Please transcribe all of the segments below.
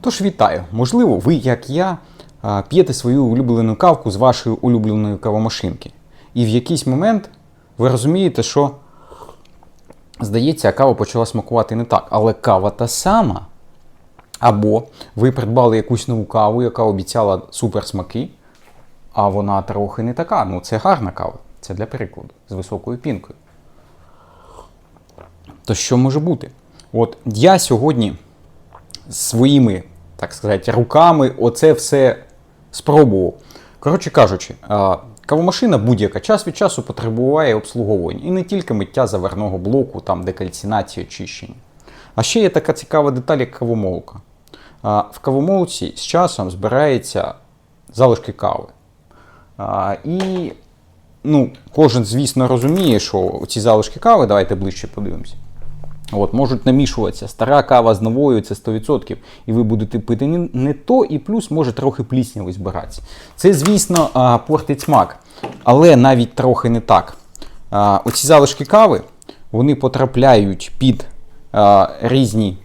Тож вітаю! Можливо, ви, як я, п'єте свою улюблену кавку з вашої улюбленої кавомашинки. І в якийсь момент ви розумієте, що здається, кава почала смакувати не так, але кава та сама. Або ви придбали якусь нову каву, яка обіцяла суперсмаки, а вона трохи не така. Ну, це гарна кава. Це для прикладу, з високою пінкою. То що може бути? От я сьогодні своїми, так сказати, руками оце все спробував. Коротше кажучи, кавомашина будь-яка час від часу потребує обслуговування. І не тільки миття заварного блоку, там декальцинація, очищення. А ще є така цікава деталь, як кавомолка. В кавомолці з часом збирається залишки кави. І ну, кожен, звісно, розуміє, що ці залишки кави, давайте ближче подивимося. От, можуть намішуватися стара кава з новою, це 100%, і ви будете пити не, то, і плюс може трохи плісняви збиратися. Це, звісно, портить смак, але навіть трохи не так. Оці залишки кави вони потрапляють під різні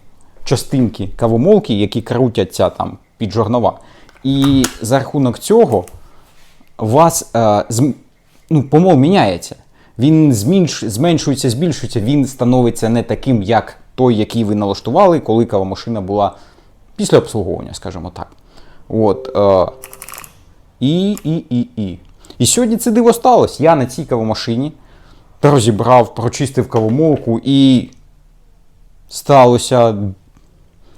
частинки кавомолки, які крутяться там під жорнова. І за рахунок цього у вас ну, помол міняється. Він зменш, зменшується, збільшується, він становиться не таким, як той, який ви налаштували, коли кавомашина була після обслуговування, скажімо так. От, е, і, і, і, і. І сьогодні це диво сталося. Я на цій кавомашині розібрав, прочистив кавомолку і сталося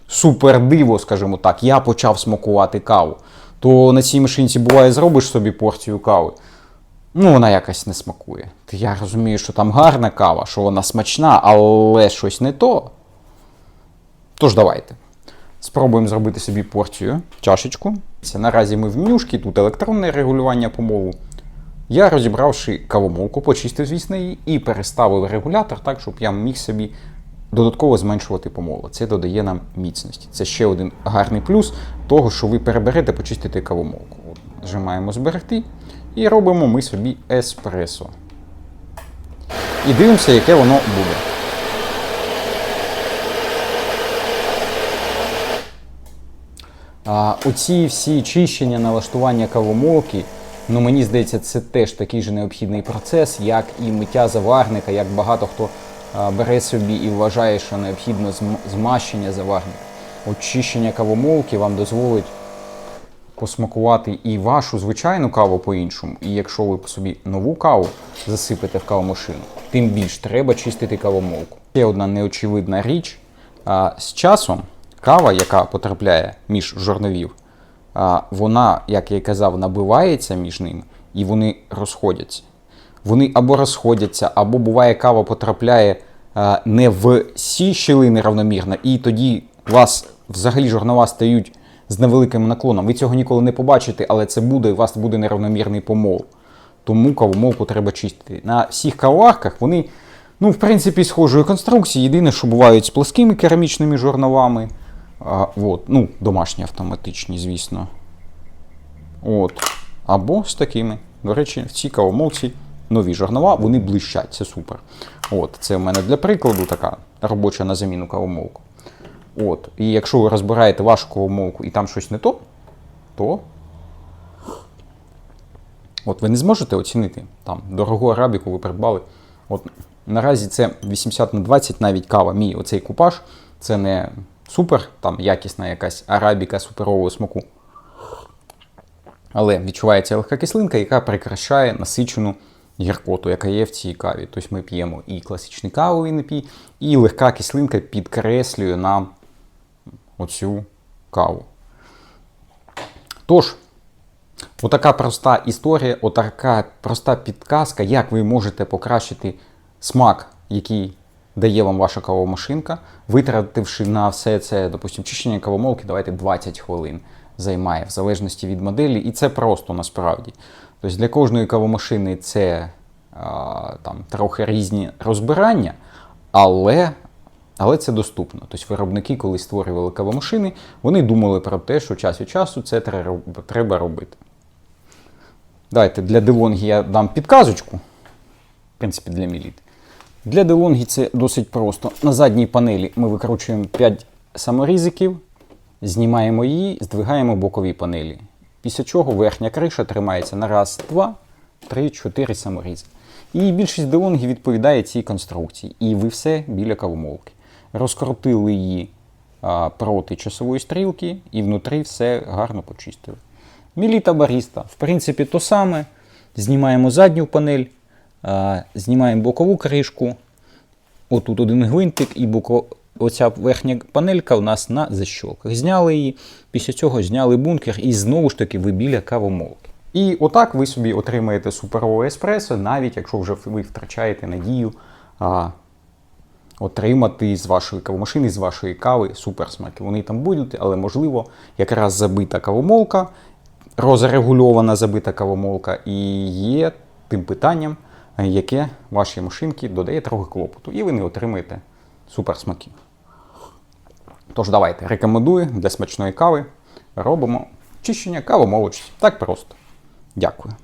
супер диво, скажімо так. Я почав смакувати каву. То на цій машинці буває, зробиш собі порцію кави. Ну, вона якось не смакує. Я розумію, що там гарна кава, що вона смачна, але щось не то. Тож давайте. Спробуємо зробити собі порцію, чашечку. Це наразі ми в менюшки, тут електронне регулювання помолу. Я розібравши кавомолку, почистив, звісно, її і переставив регулятор так, щоб я міг собі додатково зменшувати помолу. Це додає нам міцності. Це ще один гарний плюс того, що ви переберете, почистите кавомолку. Нажимаємо зберегти і робимо ми собі еспресо. І дивимося, яке воно буде. А, оці всі чищення, налаштування кавомолки, ну мені здається, це теж такий же необхідний процес, як і миття заварника, як багато хто бере собі і вважає, що необхідно зм- змащення заварника. Очищення кавомолки вам дозволить посмакувати і вашу звичайну каву по-іншому. І якщо ви по собі нову каву засипете в кавомашину, тим більш треба чистити кавомолку. Ще одна неочевидна річ. З часом кава, яка потрапляє між жорновів, вона, як я казав, набивається між ними і вони розходяться. Вони або розходяться, або буває кава потрапляє не в сі щілини равномірно, і тоді вас взагалі жорнова стають з невеликим наклоном. Ви цього ніколи не побачите, але це буде, у вас буде неравномірний помол. Тому кавомолку треба чистити. На всіх кавоварках вони, ну, в принципі, схожої конструкції. Єдине, що бувають з плоскими керамічними жорновами. А, от, ну, домашні автоматичні, звісно. От. Або з такими. До речі, в цій кавомолці нові жорнова, вони блищать, це супер. От, це в мене для прикладу така робоча на заміну кавомолку. От. І якщо ви розбираєте вашу кавомолку і там щось не то, то от ви не зможете оцінити там дорогу арабіку ви придбали. От наразі це 80 на 20 навіть кава, мій оцей купаж. Це не супер, там якісна якась арабіка суперового смаку. Але відчувається легка кислинка, яка прикрашає насичену гіркоту, яка є в цій каві. Тобто ми п'ємо і класичний кавовий напій, і легка кислинка підкреслює нам оцю каву. Тож, отака проста історія, отака проста підказка, як ви можете покращити смак, який дає вам ваша кавомашинка, витративши на все це, допустимо, чищення кавомолки, давайте 20 хвилин займає, в залежності від моделі. І це просто насправді. Тобто для кожної кавомашини це а, там, трохи різні розбирання, але, але це доступно. Тобто виробники, коли створювали кавомашини, вони думали про те, що час від часу це треба робити. Давайте для Делонгі я дам підказочку. В принципі, для Міліт. Для Делонгі це досить просто. На задній панелі ми викручуємо 5 саморізиків Знімаємо її, здвигаємо бокові панелі. Після чого верхня криша тримається на раз, два, три, чотири саморізи. І більшість делонгів відповідає цій конструкції. І ви все біля кавомолки. Розкрутили її проти часової стрілки і внутрі все гарно почистили. Міліта баріста. В принципі, то саме. Знімаємо задню панель, знімаємо бокову кришку. Отут один гвинтик і боко... оця верхня панелька у нас на защолках. Зняли її, після цього зняли бункер і знову ж таки ви біля кавомолки. І отак ви собі отримаєте суперове еспресо, навіть якщо вже ви втрачаєте надію отримати з вашої кавомашини, з вашої кави суперсмаки. Вони там будуть, але можливо, якраз забита кавомолка, розрегульована забита кавомолка і є тим питанням, яке вашій машинці додає трохи клопоту, і ви не отримаєте суперсмаків. Тож давайте рекомендую для смачної кави робимо чищення кавомолочці. Так просто. Дякую.